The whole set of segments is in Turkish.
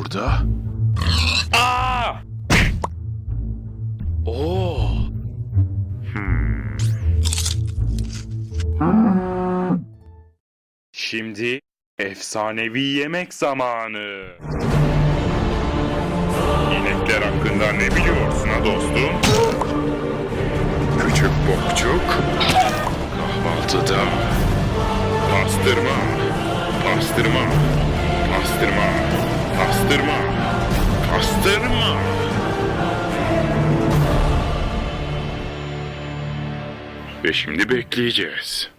burada? Aa! Oo. Hmm. Şimdi efsanevi yemek zamanı. Pastırma. Pastırma. Ve şimdi bekleyeceğiz.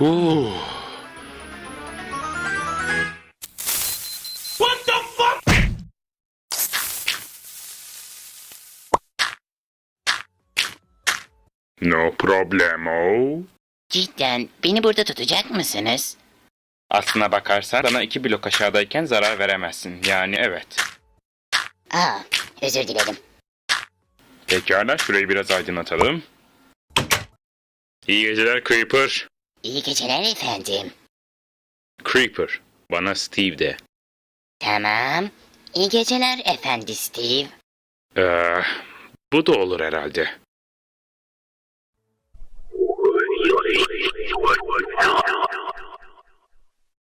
Oh. No problemo. Cidden beni burada tutacak mısınız? Aslına bakarsan sana iki blok aşağıdayken zarar veremezsin. Yani evet. Aa, özür dilerim. Pekala şurayı biraz aydınlatalım. İyi geceler Creeper. İyi geceler efendim. Creeper. Bana Steve de. Tamam. İyi geceler efendi Steve. Ee, bu da olur herhalde.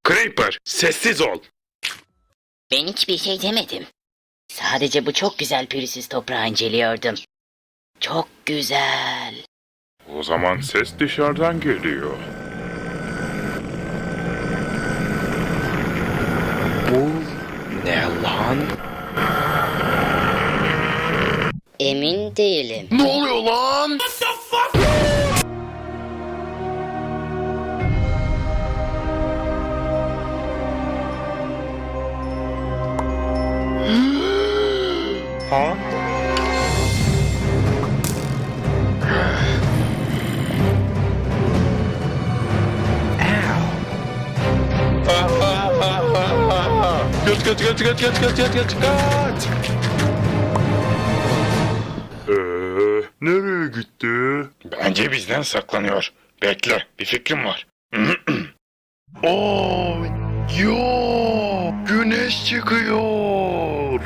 Creeper, sessiz ol. Ben hiçbir şey demedim. Sadece bu çok güzel pürüzsüz toprağı inceliyordum. Çok güzel. O zaman ses dışarıdan geliyor. an... Emin değilim. Ne oluyor lan? What? Göt göt göt göt göt göt göt göt kaç. Ee, nereye gitti? Bence bizden saklanıyor. Bekle bir fikrim var. Oo, yo, güneş çıkıyor.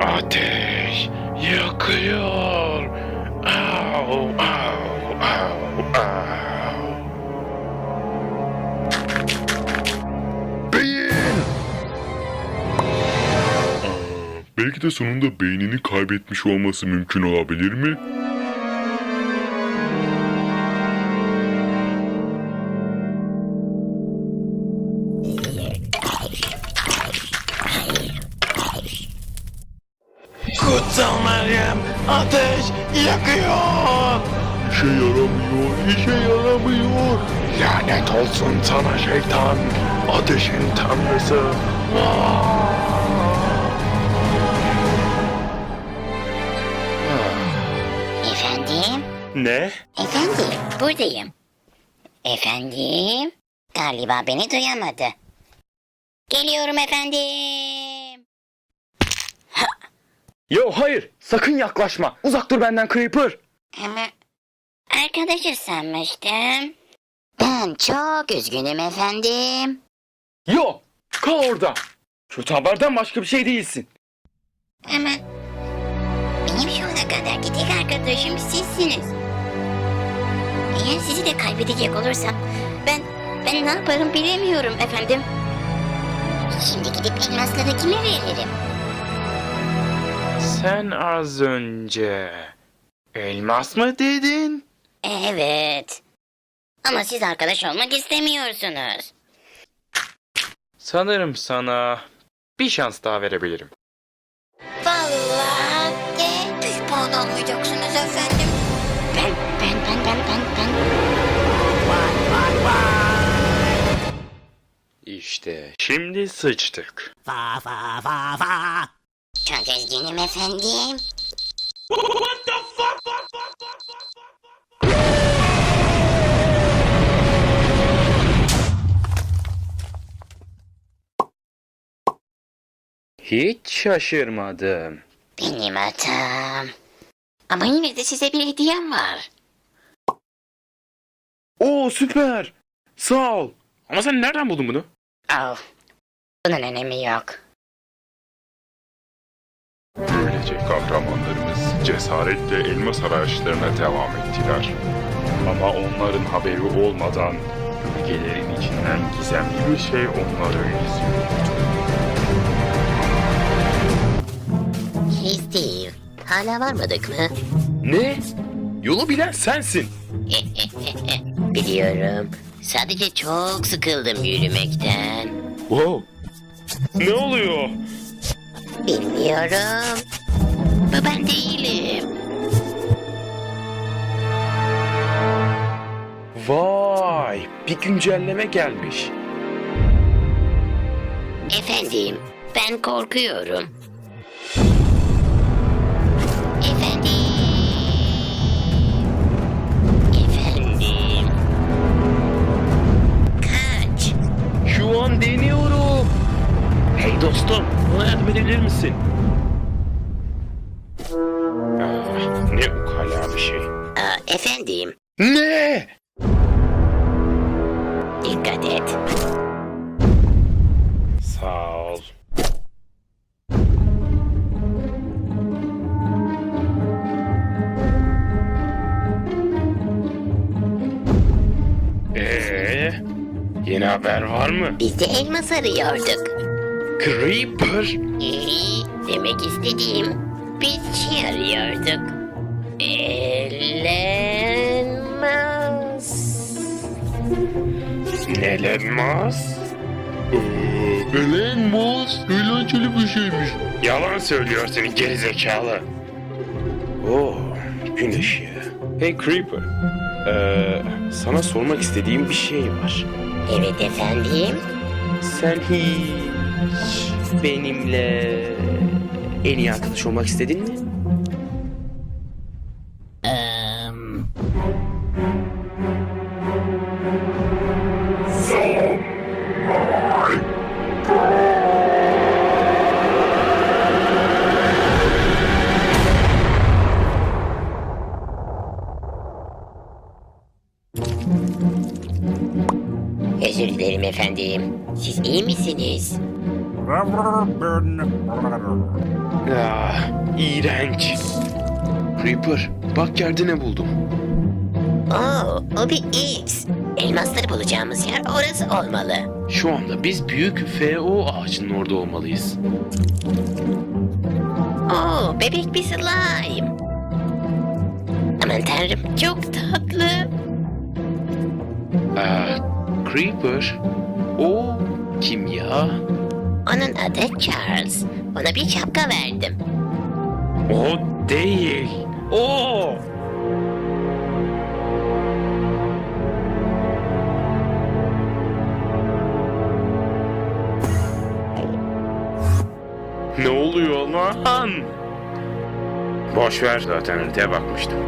Ateş yakıyor. Au, au. De sonunda beynini kaybetmiş olması mümkün olabilir mi? Kutsal Meryem, ateş yakıyor. İşe yaramıyor, işe yaramıyor. Lanet olsun sana şeytan, ateşin tanrısı. Efendim? Ne? Efendim, buradayım. Efendim? Galiba beni duyamadı. Geliyorum efendim. Yo hayır, sakın yaklaşma. Uzak dur benden Creeper. Ama arkadaşı sanmıştım. Ben çok üzgünüm efendim. Yo, kal orada. Kötü haberden başka bir şey değilsin. Ama benim şu ana kadarki tek arkadaşım sizsiniz. Eğer sizi de kaybedecek olursam ben ben ne yaparım bilemiyorum efendim. Şimdi gidip elmasları kime veririm? Sen az önce elmas mı dedin? Evet. Ama siz arkadaş olmak istemiyorsunuz. Sanırım sana bir şans daha verebilirim. Vallahi de pişman olmayacaksınız efendim. İşte şimdi sıçtık. Va va va va. Çok üzgünüm efendim. What the fuck? Hiç şaşırmadım. Benim hatam. Ama yine de size bir hediyem var. Oo süper. Sağ ol. Ama sen nereden buldun bunu? Al. Bunun önemi yok. Böylece kahramanlarımız cesaretle elmas arayışlarına devam ettiler. Ama onların haberi olmadan bölgelerin içinden gizemli bir şey onları izliyordu. Hey Steve. Hala varmadık mı? Ne? Yolu bilen sensin. Biliyorum. Sadece çok sıkıldım yürümekten. Wow. Ne oluyor? Bilmiyorum. Bu ben değilim. Vay, bir güncelleme gelmiş. Efendim, ben korkuyorum. Deniyorum. Hey dostum, bana yardım edebilir misin? Ah, ne ukala bir şey. Aa, efendim, Ne? Haber var mı? Biz de elmas arıyorduk. Creeper. İyi, demek istediğim biz şey arıyorduk. Elmas. Nelenmaz? Elmas. Eğlenceli bir şeymiş. Yalan söylüyor seni gerizekalı. Oo, gün ışığı. Hey Creeper. Ee, sana sormak istediğim bir şey var. Evet efendim. Sen hiç benimle en iyi arkadaş olmak istedin mi? Ah, iğrenç. Creeper, bak yerde ne buldum. Oo, o bir X. Elmasları bulacağımız yer orası olmalı. Şu anda biz büyük FO ağacının orada olmalıyız. Oo, bebek bir slime. Aman tanrım, çok tatlı. Ah, Creeper, o kim ya? Onun adı Charles. Ona bir şapka verdim. O değil. O. Ne oluyor lan? Boş ver zaten haritaya bakmıştım.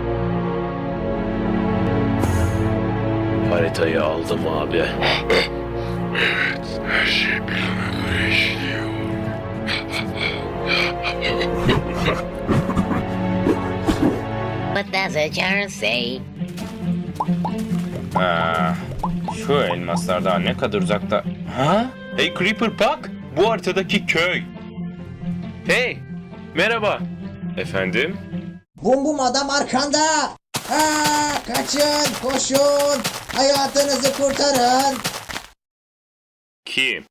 Haritayı aldım abi. Her şey plana göre işliyor. What does a Charles say? Ha, şu elmaslar daha ne kadar uzakta? Ha? Hey Creeper bak, bu haritadaki köy. Hey, merhaba. Efendim? Bum bum adam arkanda. Aa, kaçın, koşun. Hayatınızı kurtarın. Kim?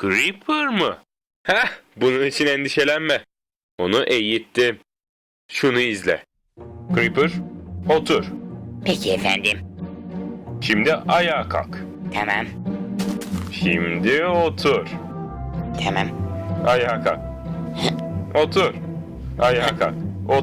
Creeper mı? Heh, bunun için endişelenme. Onu eğittim. Şunu izle. Creeper, otur. Peki efendim. Şimdi ayağa kalk. Tamam, Şimdi otur. tamam. Ayağa kalk. Otur. Ayağa kalk.